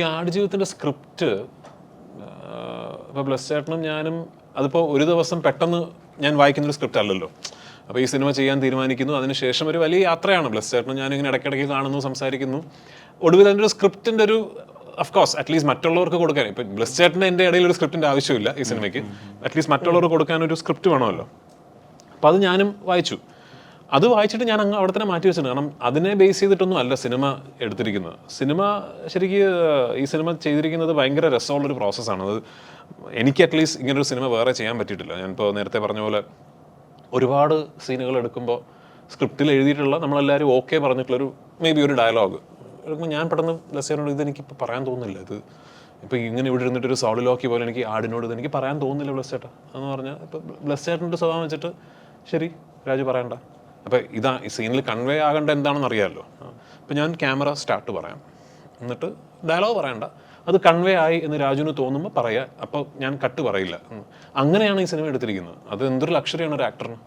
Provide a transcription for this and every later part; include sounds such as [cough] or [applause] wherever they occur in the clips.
ഈ ആടുജീവിതത്തിന്റെ സ്ക്രിപ്റ്റ് ഇപ്പോൾ ബ്ലസ് ചേട്ടനും ഞാനും അതിപ്പോൾ ഒരു ദിവസം പെട്ടെന്ന് ഞാൻ വായിക്കുന്നൊരു സ്ക്രിപ്റ്റ് അല്ലല്ലോ. അപ്പോൾ ഈ സിനിമ ചെയ്യാൻ തീരുമാനിക്കുന്നു. അതിനുശേഷം ഒരു വലിയ യാത്രയാണ് ബ്ലസ് ചേട്ടനും ഞാനിങ്ങനെ ഇടയ്ക്കിടയ്ക്ക് കാണുന്നു സംസാരിക്കുന്നു. ഒടുവിൽ അതിന്റെ ഒരു സ്ക്രിപ്റ്റിന്റെ ഒരു ഓഫ് കോഴ്സ് അറ്റ്ലീസ്റ്റ് മറ്റുള്ളവർക്ക് കൊടുക്കാൻ ഇപ്പം ബ്ലസ് ചേട്ടന്റെ എന്റെ ഇടയിൽ ഒരു സ്ക്രിപ്റ്റിന്റെ ആവശ്യമില്ല ഈ സിനിമയ്ക്ക്. അറ്റ്ലീസ്റ്റ് മറ്റുള്ളവർക്ക് കൊടുക്കാൻ ഒരു സ്ക്രിപ്റ്റ് വേണമല്ലോ. അപ്പോൾ അത് ഞാനും വായിച്ചു. അത് വായിച്ചിട്ട് ഞാൻ അങ്ങ് അവിടെ തന്നെ മാറ്റി വെച്ചിട്ടുണ്ട്. കാരണം അതിനെ ബേസ് ചെയ്തിട്ടൊന്നും അല്ല സിനിമ എടുത്തിരിക്കുന്നത്. സിനിമ ശരിക്ക് ഈ സിനിമ ചെയ്തിരിക്കുന്നത് ഭയങ്കര രസമുള്ളൊരു പ്രോസസ്സാണ് അത് എനിക്ക് അറ്റ്ലീസ്റ്റ് ഇങ്ങനൊരു സിനിമ വേറെ ചെയ്യാൻ പറ്റിയിട്ടില്ല. ഞാനിപ്പോൾ നേരത്തെ പറഞ്ഞ പോലെ ഒരുപാട് സീനുകൾ എടുക്കുമ്പോൾ സ്ക്രിപ്റ്റിൽ എഴുതിയിട്ടുള്ള നമ്മളെല്ലാവരും ഓക്കെ പറഞ്ഞിട്ടുള്ളൊരു മേ ബി ഒരു ഡയലോഗ് എടുക്കുമ്പോൾ ഞാൻ പെട്ടെന്ന് ലസേനോട് ഇതെനിക്കിപ്പോൾ പറയാൻ തോന്നുന്നില്ല. ഇത് ഇപ്പോൾ ഇങ്ങനെ ഇവിടെ ഇരുന്നിട്ട് ഒരു സോളിലോക്കി പോലെ എനിക്ക് ആടിനോട് ഇത് എനിക്ക് പറയാൻ തോന്നുന്നില്ല ബ്ലസ് ചേട്ടാ എന്ന് പറഞ്ഞാൽ ഇപ്പോൾ ബ്ലസ് ചേട്ടന്റെ സ്വഭാവം വെച്ചിട്ട് ശരി രാജു പറയണ്ട. അപ്പോൾ ഇതാ ഈ സീനിൽ കൺവേ ആകേണ്ട എന്താണെന്ന് അറിയാമല്ലോ അപ്പോൾ ഞാൻ ക്യാമറ സ്റ്റാർട്ട് പറയാം. എന്നിട്ട് ഡയലോഗ് പറയണ്ട. അത് കൺവേ ആയി എന്ന് രാജുവിന് തോന്നുമ്പോൾ പറയുക അപ്പോൾ ഞാൻ കട്ട് പറയില്ല. അങ്ങനെയാണ് ഈ സിനിമ എടുത്തിരിക്കുന്നത്. അത് എന്തൊരു ലക്ഷറിയാണ് ഒരു ആക്ടറിന്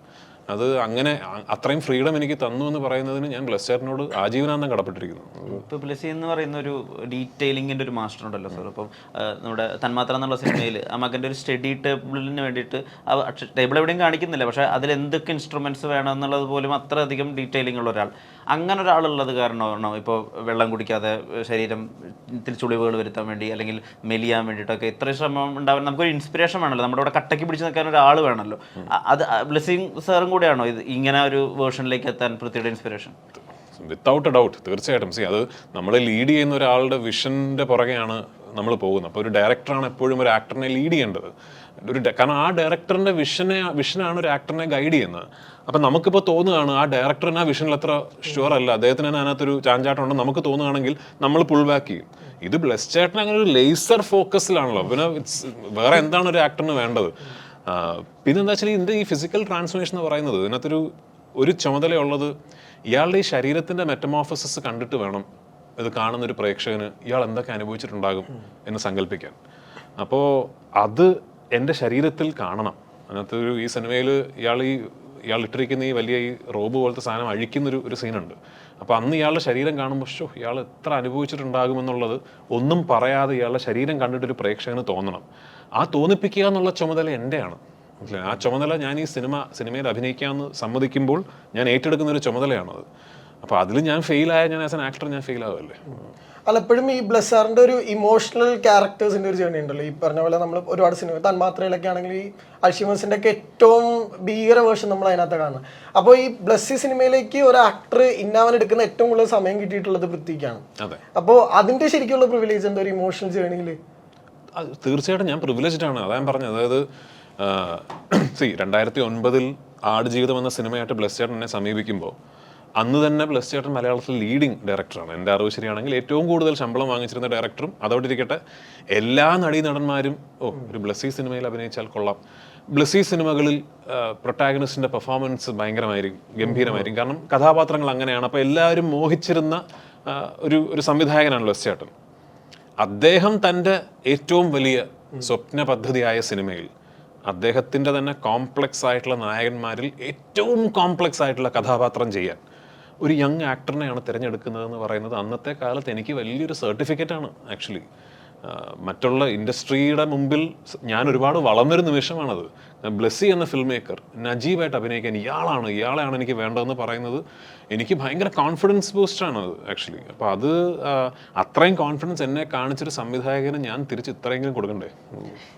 അത് അങ്ങനെ അത്രയും ഫ്രീഡം എനിക്ക് തന്നു എന്ന് പറയുന്നതിന് ഞാൻ ബ്ലസ്സേറിനോട് ആജീവനാന്തം കടപ്പെട്ടിരിക്കുന്നു. ഇപ്പൊ ബ്ലസ്സി എന്ന് പറയുന്ന ഒരു ഡീറ്റെയിലിംഗിന്റെ ഒരു മാസ്റ്റർ ഉണ്ടല്ലോ സാർ. അപ്പം നമ്മുടെ തന്മാത്ര എന്നുള്ള സിനിമയിൽ ആ മകന്റെ ഒരു സ്റ്റഡി ടേബിളിന് വേണ്ടിയിട്ട് ടേബിൾ എവിടെയും കാണിക്കുന്നില്ല. പക്ഷെ അതിൽ എന്തൊക്കെ ഇൻസ്ട്രുമെന്റ്സ് വേണം എന്നുള്ളത് പോലും അത്രയധികം ഡീറ്റെയിലിംഗ് ഉള്ള ഒരാൾ. അങ്ങനെ ഒരാളുള്ളത് കാരണമാണോ ഇപ്പോൾ വെള്ളം കുടിക്കാതെ ശരീരം ഇത്തിരി ചുളിവുകൾ വരുത്താൻ വേണ്ടി അല്ലെങ്കിൽ മെലിയാൻ വേണ്ടിയിട്ടൊക്കെ ഇത്ര ശ്രമം ഉണ്ടാവാൻ നമുക്കൊരു ഇൻസ്പിറേഷൻ വേണമല്ലോ. നമ്മുടെ ഇവിടെ കട്ടയ്ക്ക് പിടിച്ച് നിൽക്കാൻ ഒരാൾ വേണമല്ലോ. അത് ബ്ലെസ്സിങ് സാറും കൂടെയാണോ ഇത് ഇങ്ങനെ ഒരു വേർഷനിലേക്ക് എത്താൻ പൃഥ്വിയുടെ ഇൻസ്പിറേഷൻ വിത്തൗട്ട് എ ഡൗട്ട് തീർച്ചയായിട്ടും. സി അത് നമ്മൾ ലീഡ് ചെയ്യുന്ന ഒരാളുടെ വിഷന്റെ പുറകെയാണ് നമ്മൾ പോകുന്നത്. അപ്പോൾ ഒരു ഡയറക്ടറാണ് എപ്പോഴും ഒരു ആക്ടറിനെ ലീഡ് ചെയ്യേണ്ടത്. ഒരു കാരണം ആ ഡയറക്ടറിന്റെ വിഷനെ വിഷനാണ് ഒരു ആക്ടറിനെ ഗൈഡ് ചെയ്യുന്നത്. അപ്പം നമുക്കിപ്പോൾ തോന്നുകയാണ് ആ ഡയറക്ടറിന് ആ വിഷനിൽ അത്ര ഷുവർ അല്ല. അദ്ദേഹത്തിന് തന്നെ അതിനകത്തൊരു ചാഞ്ചാട്ടം ഉണ്ടെന്ന് നമുക്ക് തോന്നുകയാണെങ്കിൽ നമ്മൾ പുൾ ബാക്ക് ചെയ്യും. ഇത് ബ്ലസ് ചേട്ടൻ അങ്ങനെ ഒരു ലേസർ ഫോക്കസിലാണല്ലോ പിന്നെ ഇറ്റ്സ് വേറെ എന്താണ് ഒരു ആക്ടറിന് വേണ്ടത്? ആ, പിന്നെ എന്താ വെച്ചാൽ ഇതിന്റെ ഈ ഫിസിക്കൽ ട്രാൻസ്ഫോർമേഷൻ എന്ന് പറയുന്നത് ഇതിനകത്തൊരു ഒരു ചുമതലയുള്ളത് ഇയാളുടെ ഈ ശരീരത്തിന്റെ മെറ്റമോഫസിസ് കണ്ടിട്ട് വേണം ഇത് കാണുന്ന ഒരു പ്രേക്ഷകന് ഇയാൾ എന്തൊക്കെ അനുഭവിച്ചിട്ടുണ്ടാകും എന്ന് സങ്കല്പിക്കാൻ അപ്പോൾ അത് എന്റെ ശരീരത്തിൽ കാണണം. അതിനകത്തൊരു ഈ സിനിമയിൽ ഇയാൾ ഈ ഇയാൾ ഇട്ടിരിക്കുന്ന ഈ വലിയ ഈ റോബ് പോലത്തെ സാധനം അഴിക്കുന്നൊരു ഒരു സീനുണ്ട്. അപ്പോൾ അന്ന് ഇയാളുടെ ശരീരം കാണുമ്പോൾ ഷോ ഇയാൾ എത്ര അനുഭവിച്ചിട്ടുണ്ടാകുമെന്നുള്ളത് ഒന്നും പറയാതെ ഇയാളുടെ ശരീരം കണ്ടിട്ടൊരു പ്രേക്ഷകന് തോന്നണം. ആ തോന്നിപ്പിക്കുക എന്നുള്ള ചുമതല എന്റെയാണ്? ആ ചുമതല ഞാൻ ഈ സിനിമ സിനിമയിൽ അഭിനയിക്കാമെന്ന് സമ്മതിക്കുമ്പോൾ ഞാൻ ഏറ്റെടുക്കുന്ന ഒരു ചുമതലയാണത്. അപ്പോൾ അതിൽ ഞാൻ ഫെയിൽ ആയ ഞാൻ ആസ് എൻ ആക്ടർ ഞാൻ ഫെയിൽ ആവുമല്ലേ? അല്ല എപ്പോഴും ഈ ബ്ലസ്സാറിന്റെ ഒരു ഇമോഷണൽ ക്യാരക്ടേഴ്സിന്റെ ഒരു ജേണി ഉണ്ടല്ലോ. ഈ പറഞ്ഞ പോലെ നമ്മൾ ഒരുപാട് സിനിമ തന്മാത്രയിലൊക്കെ ആണെങ്കിൽ ഈ അഷിമസിന്റെ ഒക്കെ ഏറ്റവും ഭീകര വേർഷൻ നമ്മൾ അതിനകത്ത് കാണുന്നത്. അപ്പോൾ ഈ ബ്ലസ്സി സിനിമയിലേക്ക് ഒരു ആക്ടർ ഇന്നാവൻ എടുക്കുന്ന ഏറ്റവും കൂടുതൽ സമയം കിട്ടിയിട്ടുള്ളത് പൃഥ്വിക്കാണ്. അപ്പോൾ അതിന്റെ ശരിക്കുള്ള പ്രിവിലേജ് എന്താ ഒരു ഇമോഷണൽ ജേണിയിൽ തീർച്ചയായിട്ടും ഞാൻ പ്രിവിലേജ്ഡ് ആണ് അതാ ഞാൻ പറഞ്ഞത്. അതായത് സി [clears throat] രണ്ടായിരത്തി ഒൻപതിൽ ആടുജീവിതം എന്ന സിനിമയായിട്ട് ബ്ലസ് ചേട്ടൻ എന്നെ സമീപിക്കുമ്പോൾ അന്ന് തന്നെ പ്ലസ് ചേട്ടൻ മലയാളത്തിൽ ലീഡിംഗ് ഡയറക്ടറാണ് എന്റെ അറിവ് ശരിയാണെങ്കിൽ ഏറ്റവും കൂടുതൽ ശമ്പളം വാങ്ങിച്ചിരുന്ന ഡയറക്ടറും അതോടെ ഇരിക്കട്ടെ. എല്ലാ നടീനടന്മാരും ഓ ഒരു ബ്ലസ്സി സിനിമയിൽ അഭിനയിച്ചാൽ കൊള്ളാം. ബ്ലസ്സി സിനിമകളിൽ പ്രൊട്ടാഗനിസ്റ്റിന്റെ പെർഫോമൻസ് ഭയങ്കരമായിരിക്കും ഗംഭീരമായിരിക്കും. കാരണം കഥാപാത്രങ്ങൾ അങ്ങനെയാണ്. അപ്പോൾ എല്ലാവരും മോഹിച്ചിരുന്ന ഒരു ഒരു സംവിധായകനാണ് ബ്ലസ് ചേട്ടൻ. അദ്ദേഹം തന്റെ ഏറ്റവും വലിയ സ്വപ്ന പദ്ധതിയായ സിനിമയിൽ അദ്ദേഹത്തിന്റെ തന്നെ കോംപ്ലക്സ് ആയിട്ടുള്ള നായകന്മാരിൽ ഏറ്റവും കോംപ്ലക്സ് ആയിട്ടുള്ള കഥാപാത്രം ചെയ്യാൻ ഒരു യങ് ആക്ടറിനെയാണ് തിരഞ്ഞെടുക്കുന്നതെന്ന് പറയുന്നത് അന്നത്തെ കാലത്ത് എനിക്ക് വലിയൊരു സർട്ടിഫിക്കറ്റാണ് ആക്ച്വലി മറ്റുള്ള ഇൻഡസ്ട്രിയുടെ മുമ്പിൽ ഞാൻ ഒരുപാട് വളർന്നൊരു നിമിഷമാണത്. ബ്ലെസ്സി എന്ന ഫിലിം മേക്കർ നജീബായിട്ട് അഭിനയിക്കാൻ ഇയാളാണ് ഇയാളെയാണ് എനിക്ക് വേണ്ടതെന്ന് പറയുന്നത്. എനിക്ക് ഭയങ്കര കോൺഫിഡൻസ് ബൂസ്റ്റാണ് അത് ആക്ച്വലി അപ്പോൾ അത് അത്രയും കോൺഫിഡൻസ് എന്നെ കാണിച്ചൊരു സംവിധായകന് ഞാൻ തിരിച്ച് ഇത്രയെങ്കിലും കൊടുക്കണ്ടേ?